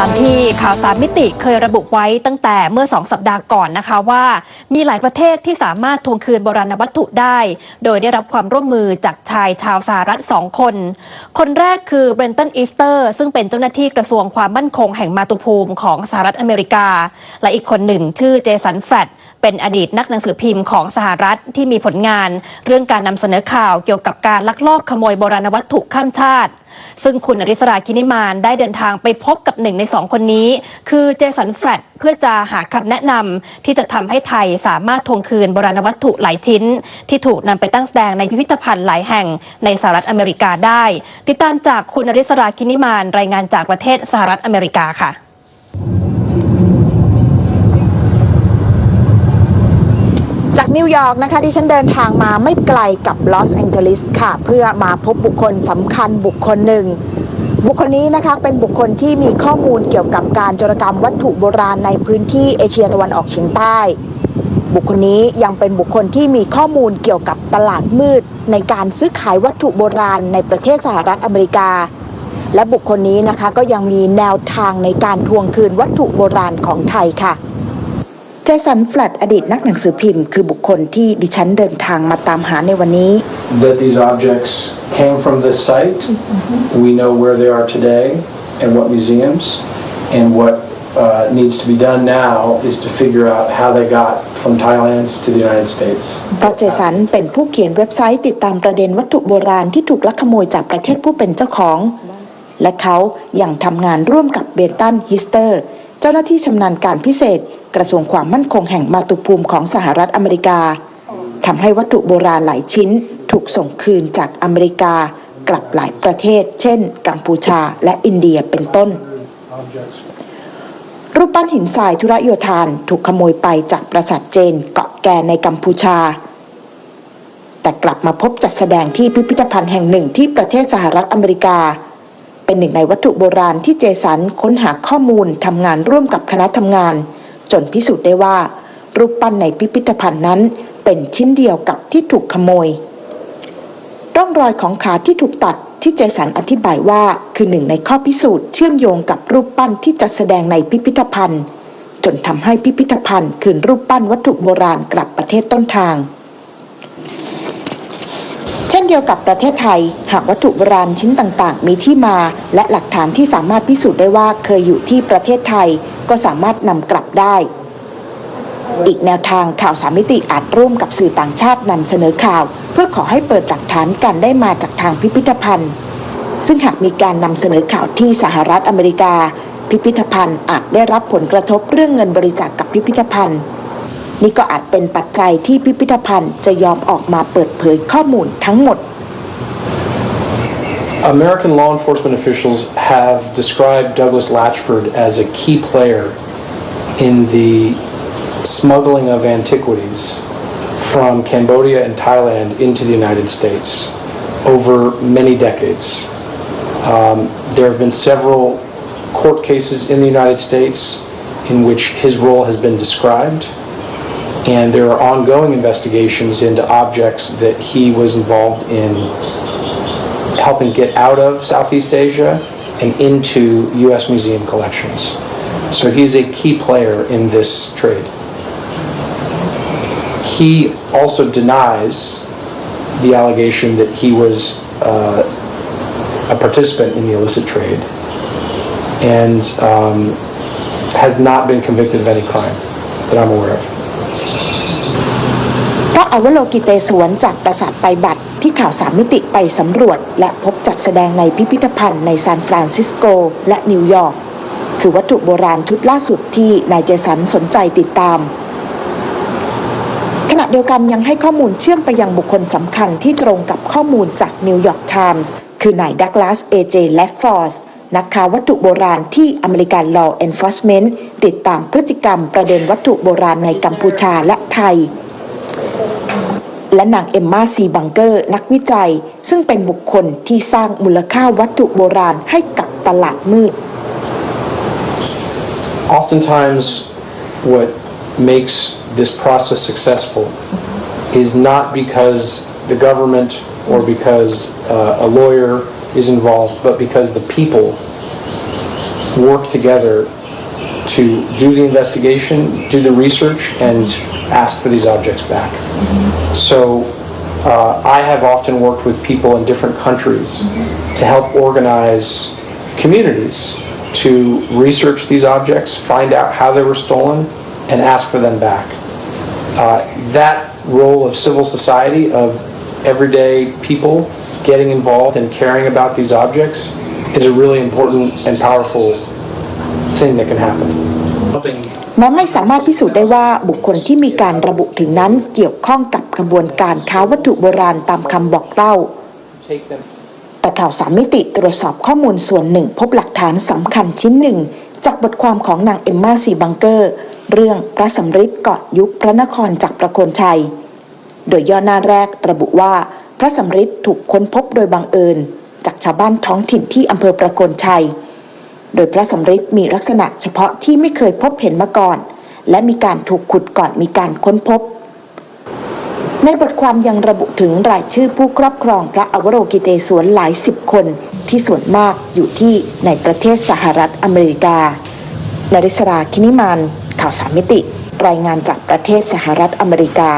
ตามที่ข่าวสารมิติเคยระบุไว้ตั้งแต่เมื่อสองสัปดาห์ก่อนนะคะว่า มีหลายประเทศที่สามารถทวงคืนโบราณวัตถุได้ โดยได้รับความร่วมมือจากชายชาวสหรัฐสองคน คนแรกคือเบรนตันอีสเตอร์ ซึ่งเป็นเจ้าหน้าที่กระทรวงความมั่นคงแห่งมาตุภูมิของสหรัฐอเมริกา และอีกคนหนึ่งชื่อเจสันแฟลต เป็นอดีตนักหนังสือพิมพ์ของสหรัฐที่มีผลงาน เรื่องการนำเสนอข่าวเกี่ยวกับการลักลอบขโมยโบราณวัตถุข้ามชาติ ซึ่งคุณอริสรากินิมานได้เดินทางไปพบกับหนึ่งในสองคนนี้ คือเจสันแฟรดเพื่อจะหาคำแนะนำที่จะทำให้ไทยสามารถทวงคืนโบราณวัตถุหลายชิ้น ที่ถูกนำไปตั้งแสดงในพิพิธภัณฑ์หลายแห่งในสหรัฐอเมริกาได้ ติดตามจากคุณอริสรากินิมานรายงานจากประเทศสหรัฐอเมริกาค่ะ จากนิวยอร์กนะคะที่ฉันเดินทางมาไม่ไกลกับลอสแองเจลิสค่ะ เพื่อมาพบบุคคลสำคัญบุคคลหนึ่ง บุคคลนี้นะคะเป็นบุคคลที่มีข้อมูลเกี่ยวกับการโจรกรรมวัตถุโบราณในพื้นที่เอเชียตะวันออกเฉียงใต้ บุคคลนี้ยังเป็นบุคคลที่มีข้อมูลเกี่ยวกับตลาดมืด ในการซื้อขายวัตถุโบราณในประเทศสหรัฐอเมริกา และบุคคลนี้นะคะก็ยังมีแนวทางในการทวงคืนวัตถุโบราณของไทยค่ะ จสันแฟลตอดีตนักหนังสือพิมพ์ คือบุคคลที่ดิฉันเดินทางมาตามหาในวันนี้ that these objects came from this site. We know where they are today and what museums. And what uh, needs to be done now is to figure out how they got from Thailand to the United States. เพราะเจสันเป็นผู้เขียนเว็บไซต์ติดตามประเด็นวัตถุโบราณที่ถูกลักขโมยจากประเทศผู้เป็นเจ้าของ และเขายัางทำงานร่วมกับเบตันฮิสเตอร์ เจ้าหน้าที่ชำนาญการพิเศษ กระทรวงความมั่นคงแห่งมาตุภูมิของสหรัฐอเมริกาทำให้วัตถุโบราณหลายชิ้นถูกส่งคืนจากอเมริกากลับหลายประเทศ เช่น กัมพูชาและอินเดียเป็นต้น รูปปั้นหินทรายธุระโยธานถูกขโมยไปจากปราสาทเจนเกาะแกในกัมพูชา แต่กลับมาพบจัดแสดงที่พิพิธภัณฑ์แห่งหนึ่งที่ประเทศสหรัฐอเมริกา เป็นหนึ่งในวัตถุโบราณที่เจสันค้นหาข้อมูลทำงานร่วมกับคณะทำงาน จนพิสูจน์ได้ว่า รูปปั้นในพิพิธภัณฑ์นั้น เป็นชิ้นเดียวกับที่ถูกขโมย ร่องรอยของขาที่ถูกตัดที่เจสันอธิบายว่าคือหนึ่งในข้อพิสูจน์เชื่อมโยงกับรูปปั้นที่จัดแสดงในพิพิธภัณฑ์ จนทำให้พิพิธภัณฑ์คืนรูปปั้นวัตถุโบราณกลับประเทศต้นทาง เช่นเดียวกับประเทศไทย หากวัตถุโบราณชิ้นต่างๆ มีที่มา และหลักฐานที่สามารถพิสูจน์ได้ว่าเคยอยู่ที่ประเทศไทย ก็สามารถนำกลับได้ อีกแนวทางข่าวสามมิติอาจร่วมกับสื่อต่างชาตินำเสนอข่าว เพื่อขอให้เปิดหลักฐานการได้มาจากทางพิพิธภัณฑ์ ซึ่งหากมีการนำเสนอข่าวที่สหรัฐอเมริกา พิพิธภัณฑ์อาจได้รับผลกระทบเรื่องเงินบริจาคกกับพิพิธภัณฑ์ นี่ก็อาจเป็นปัจจัยที่พิพิธภัณฑ์จะยอมออกมาเปิดเผยข้อมูลทั้งหมด American law enforcement officials have described Douglas Latchford as a key player in the smuggling of antiquities from Cambodia and Thailand into the United States over many decades. Um, there have been several court cases in the United States in which his role has been described, and there are ongoing investigations into objects that he was involved in helping get out of Southeast Asia and into U.S. museum collections. So he's a key player in this trade. He also denies the allegation that he was uh, a participant in the illicit trade and um, has not been convicted of any crime that I'm aware of. พระอวโลกิเตศวนจากปราสาทไปบัตรที่ข่าวสามมิติไปสำรวจ และพบจัดแสดงในพิพิธภัณฑ์ในซานฟรานซิสโก และนิวยอร์กคือวัตถุโบราณชุดล่าสุดที่นายเจสันสนใจติดตาม ขณะเดียวกันยังให้ข้อมูลเชื่อมไปยังบุคคลสำคัญที่ตรงกับข้อมูลจากนิวยอร์กไทมส์คือนายดักลาสเอเจแลดฟอร์ส นักข่าววัตถุโบราณที่อเมริกัน Law Enforcement ติดตามพฤติกรรมประเด็นวัตถุโบราณในกัมพูชาและไทย และนางเอมมาซีบังเกอร์นักวิจัย ซึ่งเป็นบุคคลที่สร้างมูลค่าวัตถุโบราณให้กับตลาดมืด Oftentimes, what makes this process successful is not because the government or because uh, a lawyer is involved, but because the people work together to do the investigation, do the research, and ask for these objects back. So uh, I have often worked with people in different countries to help organize communities to research these objects, find out how they were stolen, and ask for them back. Uh, that role of civil society, of everyday people getting involved and caring about these objects, is a really important and powerful thing that can happen. Helping แม้ไม่สามารถพิสูจน์ได้ว่าบุคคลที่มีการระบุถึงนั้นเกี่ยวข้องกับกระบวนการค้าวัตถุโบราณตามคำบอกเล่า take them แต่ข่าวสามมิติตรวจสอบข้อมูลส่วนหนึ่ง พบหลักฐานสำคัญชิ้นหนึ่ง จากบทความของนางเอมมาซีบังเกอร์ เรื่องพระสำริดกอดยุคพระนครจากประโคนชัย โดยย่อหน้าแรกระบุว่า พระสำริดถูกค้นพบโดยบังเอิญ จากชาวบ้านท้องถิ่นที่อำเภอประโคนชัย โดยพระสำริดมีลักษณะเฉพาะที่ไม่เคยพบเห็นมาก่อน และมีการถูกขุดก่อนมีการค้นพบ ในบทความยังระบุถึงรายชื่อผู้ครอบครองพระอวโรกิเตศวนหลายสิบคนที่ส่วนมากอยู่ที่ในประเทศสหรัฐอเมริกา นริศราคินิมานข่าวสามมิติ รายงานจากประเทศสหรัฐอเมริกา